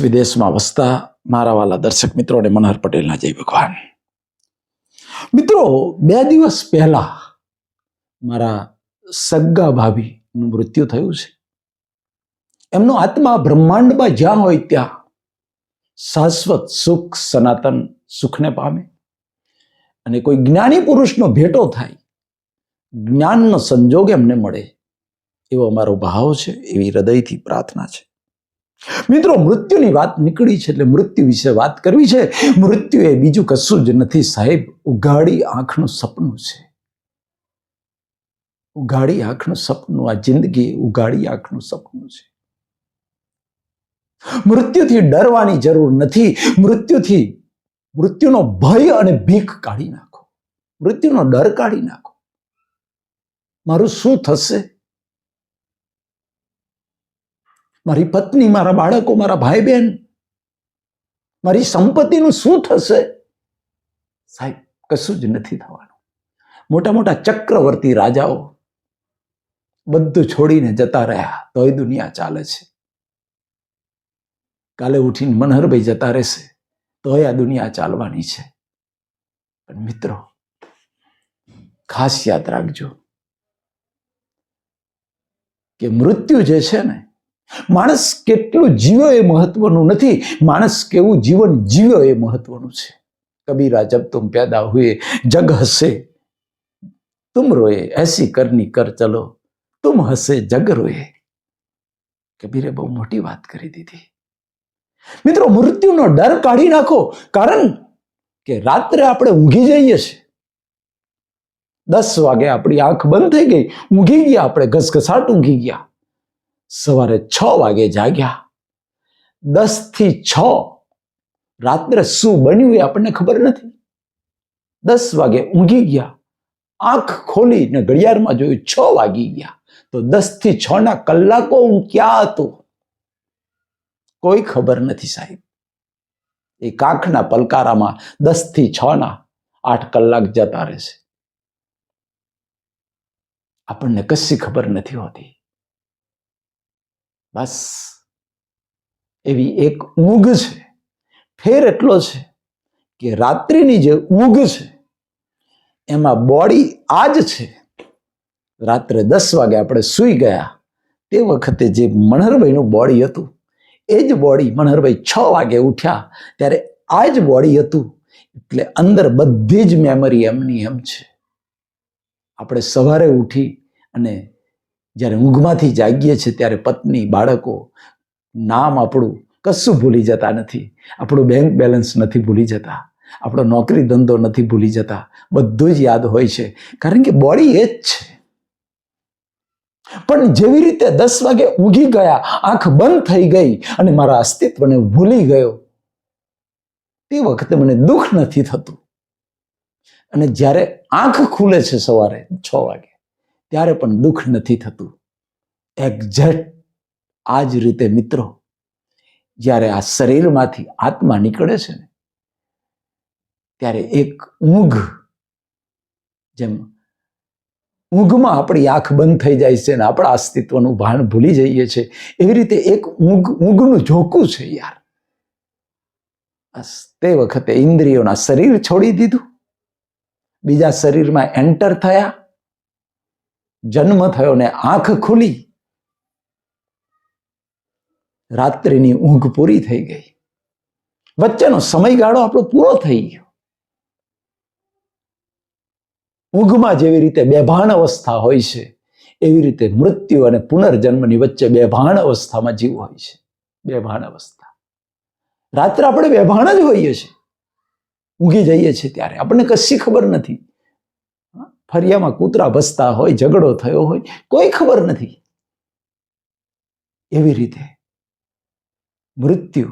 વિદેશમાં વસતા મારા વાલા દર્શક મિત્રો અને મનહર પટેલના જય ભગવાન. મિત્રો, બે દિવસ પહેલા મારા સગ્ગા ભાભીનું મૃત્યુ થયું છે. એમનો આત્મા બ્રહ્માંડમાં જ્યાં હોય ત્યાં શાશ્વત સુખ, સનાતન સુખને પામે. અને કોઈ જ્ઞાની પુરુષનો ભેટો થાય, જ્ઞાનનો સંજોગ એમને મળે, એવો અમારો ભાવ છે, એવી હૃદયથી પ્રાર્થના છે. મિત્રો, મૃત્યુની વાત નીકળી છે એટલે મૃત્યુ વિશે વાત કરવી છે. મૃત્યુ એ બીજું કશું જ નથી સાહેબ. ઉઘાડી આંખનું સપનું છે. ઉઘાડી આંખનું સપનું, આ જિંદગી ઉઘાડી આંખનું સપનું છે. મૃત્યુથી ડરવાની જરૂર નથી. મૃત્યુથી મૃત્યુનો ભય અને ભીખ કાઢી નાખો. મૃત્યુનો ડર કાઢી નાખો. મારું શું થશે? મારી પત્ની, મારા બાળકો, મારા ભાઈ બહેન મારી સંપત્તિનું શું થશે? સાહેબ, કશું જ નથી થવાનું. મોટા મોટા ચક્રવર્તી રાજાઓ બધું છોડીને જતા રહ્યા, તોય દુનિયા ચાલે છે. કાલે ઉઠીને મનહરભાઈ જતા રહેશે, તોય આ દુનિયા ચાલવાની છે. પણ મિત્રો, ખાસ યાદ રાખજો કે મૃત્યુ જે છે ને માણસ કેટલું જીવ્યો એ મહત્વનું નથી. માણસ કેવું જીવન જીવ્યો એ મહત્વનું છે. કબીરા, જબ તુમ પેદા હુએ, જગ હસે. તુમ રોએ, એસી કરની કર ચલો. તુમ હસે, જગ રોએ. કબીરે બહુ મોટી વાત કરી દીધી. મિત્રો, મૃત્યુનો ડર કાઢી નાખો. કારણ કે રાત્રે આપણે ઊંઘી જઈએ છીએ. દસ વાગે આપણી આંખ બંધ થઈ ગઈ. ઊંઘી ગયા આપણે, ઘસઘસાટ ઊંઘી ગયા. સવારે છ વાગે જાગ્યા. દસથી છ રાત્રે શું બન્યું એ આપણને ખબર નથી. દસ વાગે ઊંઘી ગયા. આંખ ખોલીને ઘડિયાળમાં જોયું છ વાગી ગયા. તો દસથી છ ના કલાકો હું ક્યાં હતો? કોઈ ખબર નથી સાહેબ. એ કાંખના પલકારામાં દસથી છ ના આઠ કલાક જતા રહેશે. આપણને કશી ખબર નથી હોતી. બસ. એવી એક ઊંઘ છે. ફેર એટલો છે કે રાત્રિની જે ઊંઘ છે, એમાં બોડી આ જ છે. રાત્રે દસ વાગે આપણે સૂઈ ગયા. તે વખતે જે મનહરભાઈનું બોડી હતું, એ જ બોડી મનહરભાઈ છ વાગે ઉઠ્યા. ત્યારે આ જ બોડી હતું. એટલે અંદર બધી જ મેમરી એમની એમ છે. આપણે સવારે ઉઠી અને જ્યારે ઊંઘમાંથી જાગીએ છીએ ત્યારે પત્ની, બાળકો નામ આપણું કશું ભૂલી જતા નથી. આપણું બેંક બેલેન્સ નથી ભૂલી જતા. આપણો નોકરી ધંધો નથી ભૂલી જતા. બધું જ યાદ હોય છે. કારણ કે બોડી એ જ છે. પણ જેવી રીતે દસ વાગે ઊંઘી ગયા, આંખ બંધ થઈ ગઈ અને મારા અસ્તિત્વને ભૂલી ગયો, તે વખતે મને દુઃખ નથી થતું. અને જ્યારે આંખ ખુલે છે સવારે છ વાગે ત્યારે પણ દુઃખ નથી થતું. એક્ઝેક્ટ આ જ રીતે મિત્રો, જ્યારે આ શરીરમાંથી આત્મા નીકળે છે ને, ત્યારે એક ઊંઘ, જેમ ઊંઘમાં આપણી આંખ બંધ થઈ જાય છે અને આપણા અસ્તિત્વનું ભાન ભૂલી જઈએ છીએ એવી રીતે એક ઊંઘ, ઊંઘનું ઝોકું છે યાર. તે વખતે ઇન્દ્રિયોના શરીર છોડી દીધું. બીજા શરીરમાં એન્ટર થયા. જન્મ થયો ને આંખ ખુલી. રાત્રિની ઊંઘ પૂરી થઈ ગઈ. વચ્ચેનો સમયગાળો આપણો પૂરો થઈ ગયો. ઊંઘમાં જેવી રીતે બેભાન અવસ્થા હોય છે, એવી રીતે મૃત્યુ અને પુનર્જન્મની વચ્ચે બેભાન અવસ્થામાં જીવ હોય છે. બેભાન અવસ્થા. રાત્રે આપણે બેભાન જ હોઈએ છીએ. ઊંઘી જઈએ છીએ ત્યારે. આપણને કશી ખબર નથી. ફરિયામાં કૂતરા ભસતા હોય, ઝઘડો થયો હોય, કોઈ ખબર નથી. એવી રીતે મૃત્યુ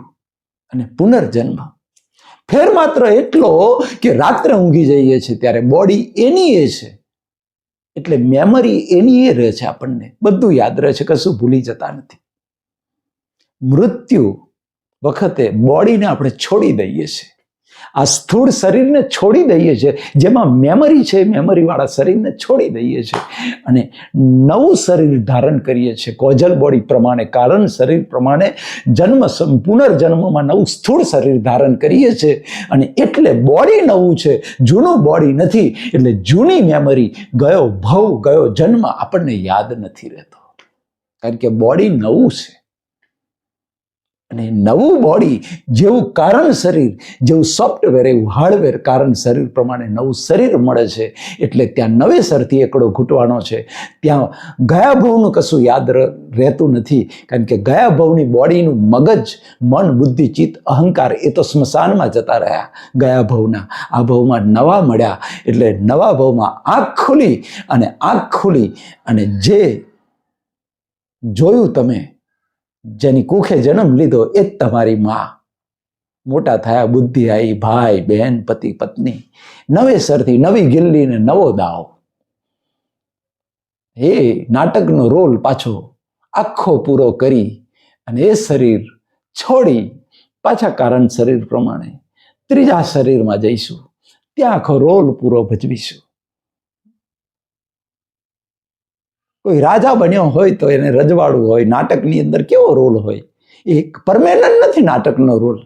અને પુનર્જન્મ. ફેર માત્ર એટલો કે રાત્રે ઊંઘી જઈએ છીએ ત્યારે બોડી એની એ છે. એટલે મેમરી એની એ રહે છે આપણને. બધું યાદ રહે છે, કશું ભૂલી જતા નથી. મૃત્યુ વખતે બોડીને આપણે છોડી દઈએ છીએ. આ સ્થૂળ શરીરને છોડી દઈએ છીએ. જેમાં મેમરી છે મેમરીવાળા શરીરને છોડી દઈએ છીએ. અને નવું શરીર ધારણ કરીએ છીએ. કોજલ બોડી પ્રમાણે, કારણ શરીર પ્રમાણે જન્મ પુનર્જન્મમાં નવું સ્થૂળ શરીર ધારણ કરીએ છીએ. અને એટલે બોડી નવું છે. જૂનું બોડી નથી. એટલે જૂની મેમરી ગયો ભવ, ગયો જન્મ આપણને યાદ નથી રહેતો. કારણ કે બોડી નવું છે. અને નવું બોડી જેવું કારણ શરીર, જેવું સોફ્ટવેર એવું હાર્ડવેર કારણ શરીર પ્રમાણે નવું શરીર મળે છે. એટલે ત્યાં નવેસરથી એકડો ઘૂંટવાનો છે. ત્યાં ગયા ભવનું કશું યાદ રહેતું નથી. કારણ કે ગયા ભવની બોડીનું મગજ, મન, બુદ્ધિ, ચિત્ત, અહંકાર એ તો સ્મશાનમાં જતા રહ્યા ગયા ભવના આ ભવમાં નવા મળ્યા. એટલે નવા ભવમાં આંખ ખુલી અને આંખ ખુલી અને જે જોયું તમે જેની કુખે જન્મ લીધો એ જ તમારી માં. મોટા થયા બુદ્ધિ આવી ભાઈ, બહેન, પતિ, પત્ની. નવેસરથી નવી ગિલ્લી ને નવો દાવ. એ નાટકનો રોલ પાછો આખો પૂરો કરી અને એ શરીર છોડી પાછા કારણ શરીર પ્રમાણે ત્રીજા શરીરમાં જઈશું. ત્યાં આખો રોલ પૂરો ભજવીશું. કોઈ રાજા બન્યો હોય તો એને રજવાડું હોય, નાટકની અંદર કેવો રોલ હોય? એ પરમેનન્ટ નથી નાટકનો રોલ.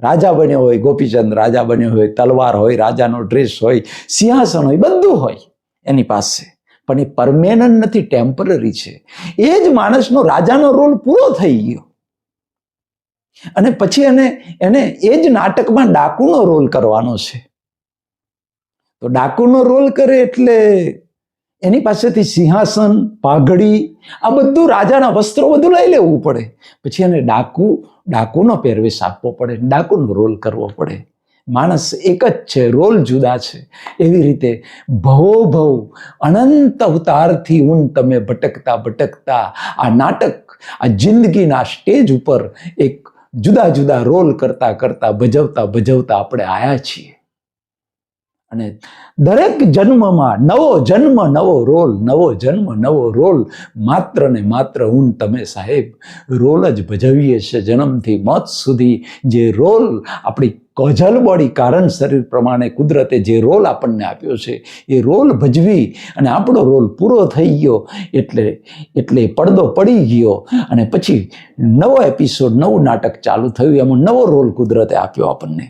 રાજા બન્યો હોય, ગોપીચંદ રાજા બન્યો હોય, તલવાર હોય, રાજાનો ડ્રેસ હોય, સિંહાસન હોય, બધું હોય એની પાસે. પણ એ પરમેનન્ટ નથી, ટેમ્પરરી છે. એ જ માણસનો રાજાનો રોલ પૂરો થઈ ગયો. અને પછી એને એને એ જ નાટકમાં ડાકુનો રોલ કરવાનો છે. તો ડાકુનો રોલ કરે એટલે એની પાસેથી સિંહાસન, પાઘડી, આ બધું રાજાના વસ્ત્રો બધું લઈ લેવું પડે. પછી એને ડાકુ, ડાકુનો પહેરવેશ આપવો પડે, ડાકુનો રોલ કરવો પડે. માણસ એક જ છે, રોલ જુદા છે. એવી રીતે ભવો ભવ, અનંત અવતારથી ઊન તમે ભટકતા ભટકતા, આ નાટક, આ જિંદગીના સ્ટેજ ઉપર એક જુદા જુદા રોલ કરતા કરતા, ભજવતા ભજવતા આપણે આવ્યા છીએ. અને દરેક જન્મમાં નવો જન્મ, નવો રોલ, નવો જન્મ, નવો રોલ માત્ર ને માત્ર હું તમે સાહેબ રોલ જ ભજવીએ છીએ. જન્મથી મોત સુધી જે રોલ આપણી કોજલ બોડી કારણ શરીર પ્રમાણે કુદરતે જે રોલ આપણને આપ્યો છે, એ રોલ ભજવી અને આપણો રોલ પૂરો થઈ ગયો એટલે એટલે પડદો પડી ગયો અને પછી નવો એપિસોડ નવું નાટક ચાલુ થયું. એમાં નવો રોલ કુદરતે આપ્યો આપણને.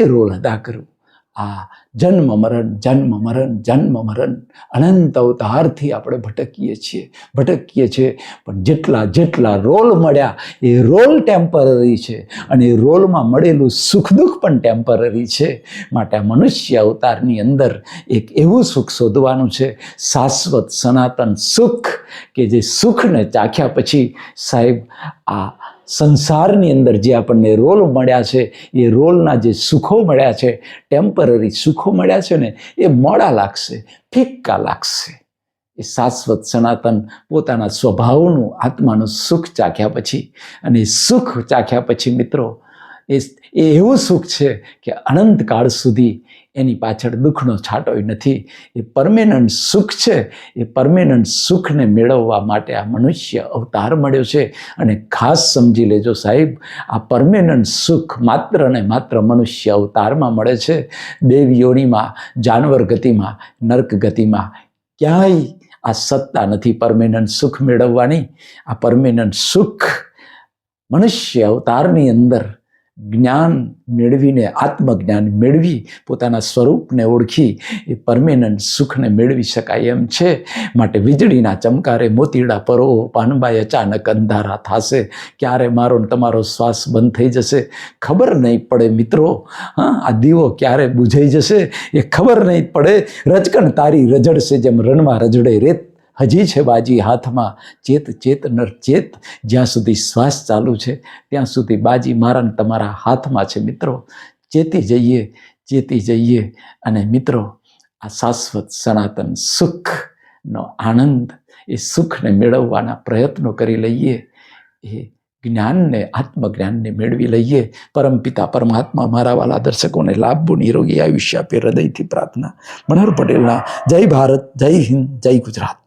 એ રોલ અદા કરવું આ જન્મ મરણ જન્મ મરણ જન્મ મરણ અનંત અવતારથી આપણે ભટકીએ છીએ ભટકીએ છીએ. પણ જેટલા જેટલા રોલ મળ્યા એ રોલ ટેમ્પરરી છે અને એ રોલમાં મળેલું સુખ દુઃખ પણ ટેમ્પરરી છે. માટે આ મનુષ્ય અવતારની અંદર એક એવું સુખ શોધવાનું છે, શાશ્વત સનાતન સુખ, કે જે સુખને ચાખ્યા પછી સાહેબ આ સંસારની અંદર જે આપણને રોલ મળ્યા છે, એ રોલના જે સુખો મળ્યા છે ટેમ્પરરી સુખો મળ્યા છે ને, એ મોડા લાગશે, ફિક્કા લાગશે. એ શાશ્વત સનાતન પોતાના સ્વભાવનું આત્માનું સુખ ચાખ્યા પછી, અને સુખ ચાખ્યા પછી મિત્રો એ એવું સુખ છે કે અનંતકાળ સુધી એની પાછળ દુઃખનો છાંટોય નથી. એ પરમેનન્ટ સુખ છે. એ પરમેનન્ટ સુખને મેળવવા માટે આ મનુષ્ય અવતાર મળ્યો છે. અને ખાસ સમજી લેજો સાહેબ, આ પરમેનન્ટ સુખ માત્ર ને માત્ર મનુષ્ય અવતારમાં મળે છે. દેવ યોનિમાં જાનવર ગતિમાં, નર્ક ગતિમાં ક્યાંય આ સત્તા નથી પરમેનન્ટ સુખ મેળવવાની. આ પરમેનન્ટ સુખ મનુષ્ય અવતારની અંદર જ્ઞાન મેળવીને, આત્મજ્ઞાન મેળવી, પોતાના સ્વરૂપને ઓળખી, એ પરમેનન્ટ સુખને મેળવી શકાય એમ છે. માટે વીજળીના ચમકારે મોતીડા પરો પાનબાઈ અચાનક અંધારા થશે. ક્યારે મારો તમારો શ્વાસ બંધ થઈ જશે? ખબર નહીં પડે મિત્રો. હા, આ દીવો ક્યારે બુઝાઈ જશે? એ ખબર નહીં પડે. રજકણ તારી રજડશે જેમ રણમાં રજડે રેત હજી છે બાજી હાથમાં. ચેત ચેત, નર, ચેત. જ્યાં સુધી શ્વાસ ચાલુ છે, ત્યાં સુધી બાજી મારા તમારા હાથમાં છે મિત્રો. ચેતી જઈએ ચેતી જઈએ. અને મિત્રો, આ શાશ્વત સનાતન સુખનો આનંદ, એ સુખને મેળવવાના પ્રયત્નો કરી લઈએ. એ જ્ઞાનને, આત્મજ્ઞાનને મેળવી લઈએ. પરમપિતા પરમાત્મા મારા વાલા દર્શકોને લાભો નિરોગી આયુષ્ય આપે હૃદયથી પ્રાર્થના. મનોહર પટેલના જય ભારત, જય હિન્દ, જય ગુજરાત.